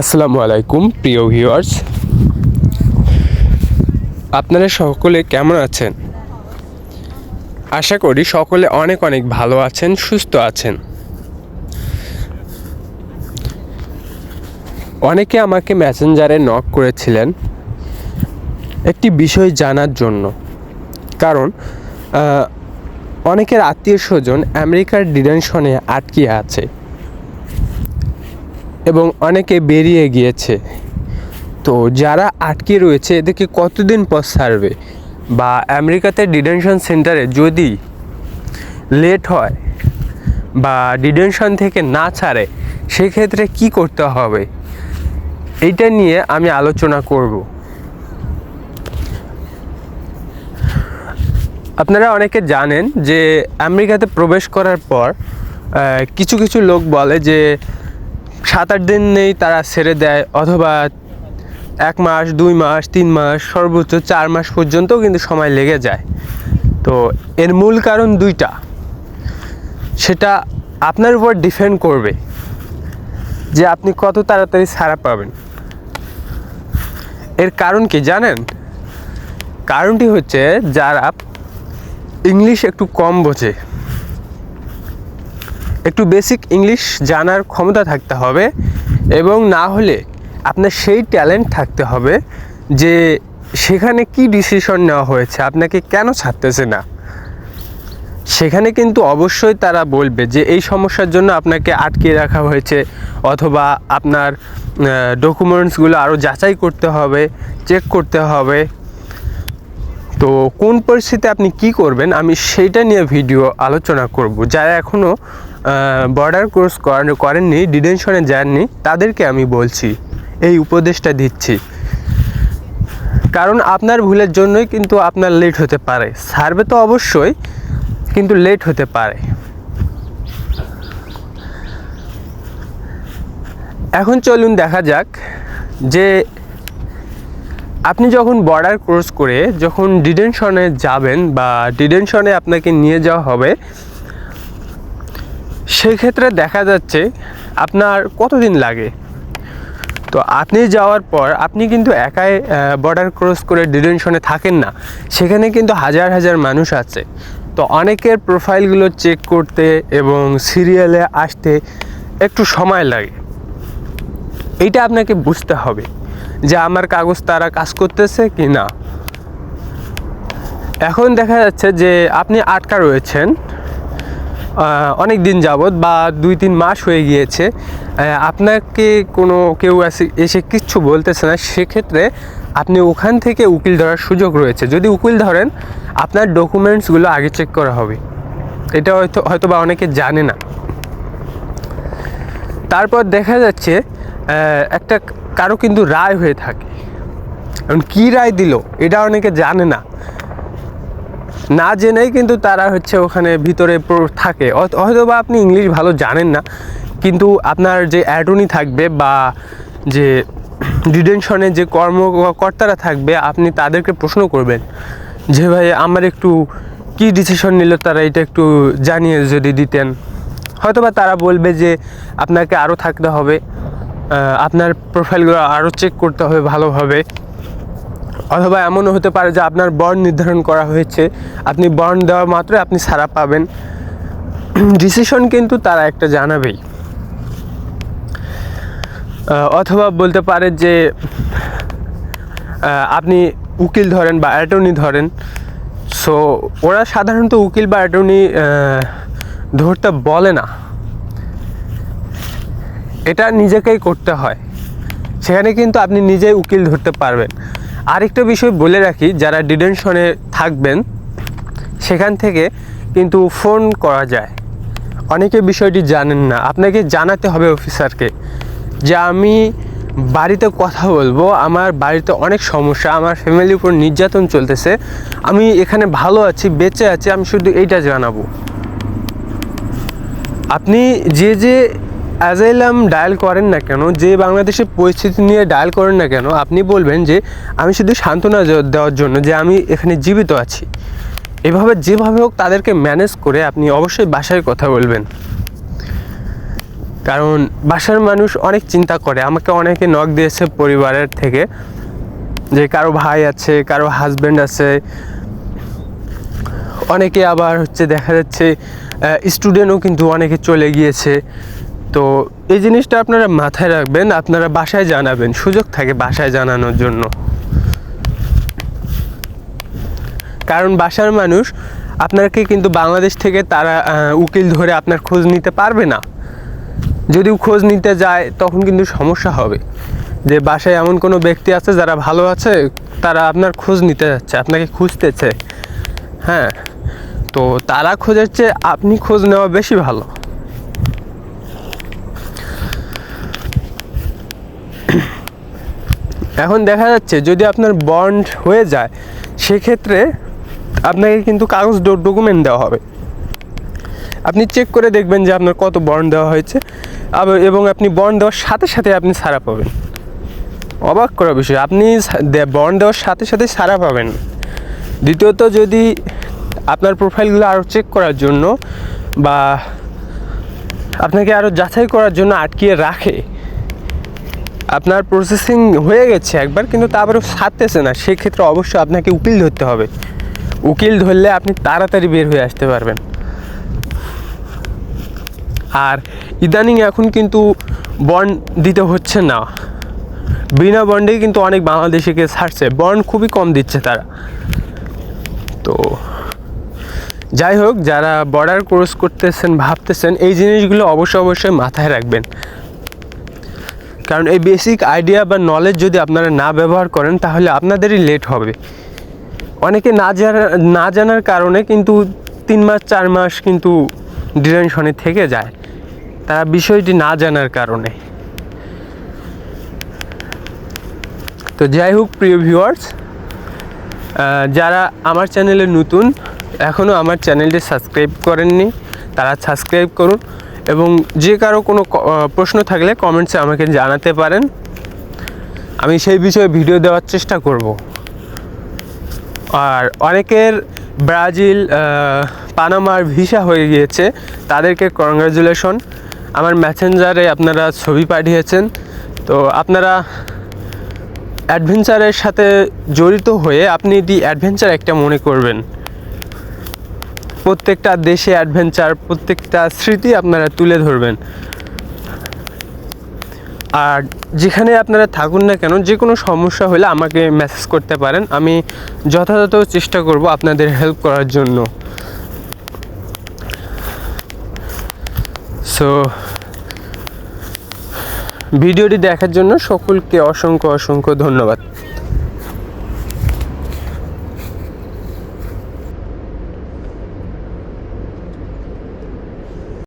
আসসালামু আলাইকুম, প্রিয় ভিউয়ার্স। আপনারা সকলে কেমন আছেন? আশা করি সকলে অনেক অনেক ভালো আছেন, সুস্থ আছেন। অনেকে আমাকে মেসেঞ্জারে নক করেছিলেন একটি বিষয় জানার জন্য। কারণ অনেকের আত্মীয় স্বজন আমেরিকার ডিটেনশনে আটকে আছে। এবং অনেকে বেরিয়ে গিয়েছে। তো যারা আটকে রয়েছে, এদেরকে কতদিন পর ছাড়বে? বা আমেরিকাতে ডিটেনশন সেন্টারে যদি লেট হয় বা ডিটেনশন থেকে না ছাড়ে, সেক্ষেত্রে কি করতে হবে? এইটা নিয়ে আমি আলোচনা করব। আপনারা অনেকে জানেন যে আমেরিকাতে প্রবেশ করার পর কিছু কিছু লোক বলে যে সাত আট দিন নেই তারা ছেড়ে দেয়, অথবা এক মাস, দুই মাস, তিন মাস, সর্বোচ্চ চার মাস পর্যন্তও কিন্তু সময় লেগে যায়। তো এর মূল কারণ দুইটা। সেটা আপনার উপর ডিপেন্ড করবে যে আপনি কত তাড়াতাড়ি ছাড়া পাবেন। এর কারণ কি জানেন? কারণটি হচ্ছে যারা ইংলিশ একটু কম বোঝে। একটু বেসিক ইংলিশ জানার ক্ষমতা থাকতে হবে এবং না হলে আপনার সেই ট্যালেন্ট থাকতে হবে যে সেখানে কি ডিসিশন নেওয়া হয়েছে, আপনাকে কেন ছাড়তেছে না। সেখানে কিন্তু অবশ্যই তারা বলবে যে এই সমস্যার জন্য আপনাকে আটকে রাখা হয়েছে অথবা আপনার ডকুমেন্টসগুলো আরও যাচাই করতে হবে চেক করতে হবে। তো কোন পরিস্থিতিতে আপনি কি করবেন, আমি সেইটা নিয়ে ভিডিও আলোচনা করব। যারা এখনও বর্ডার কোর্স করেননি ডিটেনশনে যাননি, তাদেরকে আমি বলছি, এই উপদেশটা দিচ্ছি। কারণ আপনার ভুলের জন্যই কিন্তু আপনার লেট হতে পারে। সার্ভে তো অবশ্যই, কিন্তু লেট হতে পারে। এখন চলুন দেখা যাক যে আপনি যখন বর্ডার ক্রস করে যখন ডিটেনশনে যাবেন বা ডিটেনশনে আপনাকে নিয়ে যাওয়া হবে সেই ক্ষেত্রে দেখা যাচ্ছে আপনার কতদিন লাগে? তো আপনি যাওয়ার পর আপনি কিন্তু একাই বর্ডার ক্রস করে ডিটেনশনে থাকেন না। সেখানে কিন্তু হাজার হাজার মানুষ আছে। তো অনেকের প্রোফাইলগুলো চেক করতে এবং সিরিয়ালে আসতে একটু সময় লাগে। এইটা আপনাকে বুঝতে হবে যে আমার কাগজ তারা কাজ করতেছে কি না। এখন দেখা যাচ্ছে যে আপনি আটকা রয়েছেন। অনেক দিন যাবৎ বা দুই তিন মাস হয়ে গিয়েছে আপনাকে কোনো কেউ এসে- কিচ্ছু বলতেছে না, সেক্ষেত্রে আপনি ওখান থেকে উকিল ধরার সুযোগ রয়েছে। যদি উকিল ধরেন, আপনার ডকুমেন্টসগুলো আগে চেক করা হবে। এটা হয়তো হয়তো বা অনেকে জানে না। তারপর দেখা যাচ্ছে একটা কারও কিন্তু রায় হয়ে থাকে। এখন কী রায় দিল, এটা অনেকে জানে না। না জেনেই কিন্তু তারা হচ্ছে ওখানে ভিতরে থাকে। হয়তো বা আপনি ইংলিশ ভালো জানেন না, কিন্তু আপনার যে অ্যাটর্নি থাকবে বা যে ডিটেনশনে যে কর্মকর্তারা থাকবে, আপনি তাদেরকে প্রশ্ন করবেন যে, ভাই, আমার একটু কি ডিসিশন নিল? তারা এটা একটু জানিয়ে যদি দিতেন। হয়তোবা তারা বলবে যে, আপনাকে আরও থাকতে হবে আপনার প্রোফাইলগুলো আরও চেক করতে হবে ভালোভাবে অথবা এমনও হতে পারে যে আপনার বন্ড নির্ধারণ করা হয়েছে। আপনি বন্ড দেওয়া মাত্রই আপনি ছাড়া পাবেন। ডিসিশন কিন্তু তারা একটা জানাবেই। অথবা বলতে পারে যে আপনি উকিল ধরেন বা অ্যাটর্নি ধরেন। সো, ওরা সাধারণত উকিল বা অ্যাটর্নি ধরতে বলে না। এটা নিজেকেই করতে হয়। সেখানে কিন্তু আপনি নিজেই উকিল ধরতে পারবেন। আরেকটা বিষয় বলে রাখি, যারা ডিটেনশনে থাকবেন, সেখান থেকে কিন্তু ফোন করা যায়। অনেকে বিষয়টি জানেন না। আপনাকে জানাতে হবে অফিসারকে যে আমি বাড়িতে কথা বলব, আমার বাড়িতে অনেক সমস্যা, আমার ফ্যামিলির উপর নির্যাতন চলতেছে, আমি এখানে ভালো আছি, বেঁচে আছি, আমি শুধু এইটা জানাব। আপনি যে যে অ্যাজাইলাম ডায়াল করেন না কেন, যে বাংলাদেশের পরিস্থিতি নিয়ে ডায়াল করেন না কেন, আপনি বলবেন যে আমি শুধু সান্ত্বনা দেওয়ার জন্য যে আমি এখানে জীবিত আছি। এভাবে যেভাবে হোক তাদেরকে ম্যানেজ করে আপনি অবশ্যই বাসায় কথা বলবেন। কারণ বাসার মানুষ অনেক চিন্তা করে, আমাকে অনেকে নখ দিয়েছে পরিবারের থেকে, যে কারও ভাই আছে, কারও হাজব্যান্ড আছে। অনেকে আবার হচ্ছে দেখা যাচ্ছে স্টুডেন্টও কিন্তু অনেকে চলে গিয়েছে। তো এই জিনিসটা আপনারা মাথায় রাখবেন, আপনারা বাসায় জানাবেন, সুযোগ থাকে বাসায় জানানোর জন্য। কারণ বাসার মানুষ আপনাকে কিন্তু বাংলাদেশ থেকে তারা উকিল ধরে আপনার খোঁজ নিতে পারবে না। যদি খোঁজ নিতে যায়, তখন কিন্তু সমস্যা হবে। যে বাসায় এমন কোনো ব্যক্তি আছে যারা ভালো আছে, তারা আপনার খোঁজ নিতে যাচ্ছে, আপনাকে খুঁজতেছে। হ্যাঁ তো তারা খোঁজের চেয়ে আপনি খোঁজ নেওয়া বেশি ভালো। এখন দেখা যাচ্ছে যদি আপনার বন্ড হয়ে যায়, সেক্ষেত্রে আপনাকে কিন্তু কাগজ ডকুমেন্ট দেওয়া হবে। আপনি চেক করে দেখবেন যে আপনার কত বন্ড দেওয়া হয়েছে এবং আপনি বন্ড দেওয়ার সাথে সাথে আপনি সারা পাবেন। অবাক করা বিষয়, আপনি বন্ড দেওয়ার সাথে সাথে সারা পাবেন। দ্বিতীয়ত যদি আপনার প্রোফাইলগুলো আরও চেক করার জন্য বা আপনাকে আরও যাচাই করার জন্য আটকিয়ে রাখে আপনার প্রসেসিং হয়ে গেছে একবার, কিন্তু তারপরেও ছাড়তেছে না। সেক্ষেত্রে অবশ্যই আপনাকে উকিল ধরতে হবে। উকিল ধরলে আপনি তাড়াতাড়ি বের হয়ে আসতে পারবেন। আর ইদানিং এখন কিন্তু বন্ড দিতে হচ্ছে না। বিনা বন্ডেই কিন্তু অনেক বাংলাদেশিকে ছাড়ছে। বন্ড খুবই কম দিচ্ছে তারা। তো যাই হোক, যারা বর্ডার ক্রস করতেছেন, ভাবতেছেন, এই জিনিসগুলো অবশ্যই অবশ্যই মাথায় রাখবেন। কারণ এই বেসিক আইডিয়া বা নলেজ যদি আপনারা না ব্যবহার করেন, তাহলে আপনাদেরই লেট হবে। অনেকে না জানা, না জানার কারণে কিন্তু তিন মাস, চার মাস কিন্তু ডিটেনশনে থেকে যায়। তারা বিষয়টি না জানার কারণে। তো যাই হোক, প্রিয় ভিউয়ার্স যারা আমার চ্যানেলে নতুন এখনও আমার চ্যানেলটি সাবস্ক্রাইব করেননি, তারা সাবস্ক্রাইব করুন। এবং যে কারও কোনো প্রশ্ন থাকলে কমেন্টসে আমাকে জানাতে পারেন। আমি সেই বিষয়ে ভিডিও দেওয়ার চেষ্টা করব। আর অনেকের ব্রাজিল পানামার ভিসা হয়ে গিয়েছে, তাদেরকে কংগ্রাচুলেশন আমার মেসেঞ্জারে আপনারা ছবি পাঠিয়েছেন। তো আপনারা অ্যাডভেঞ্চারের সাথে জড়িত হয়ে আপনি এটি অ্যাডভেঞ্চার একটা মনে করবেন। প্রত্যেকটা দেশে অ্যাডভেঞ্চার প্রত্যেকটা স্মৃতি আপনারা তুলে ধরবেন। আর যেখানে আপনারা থাকুন না কেন, যে কোনো সমস্যা হলে আমাকে মেসেজ করতে পারেন। আমি যথাযথ চেষ্টা করব আপনাদের হেল্প করার জন্য। সো ভিডিওটি দেখার জন্য সকলকে অসংখ্য অসংখ্য ধন্যবাদ।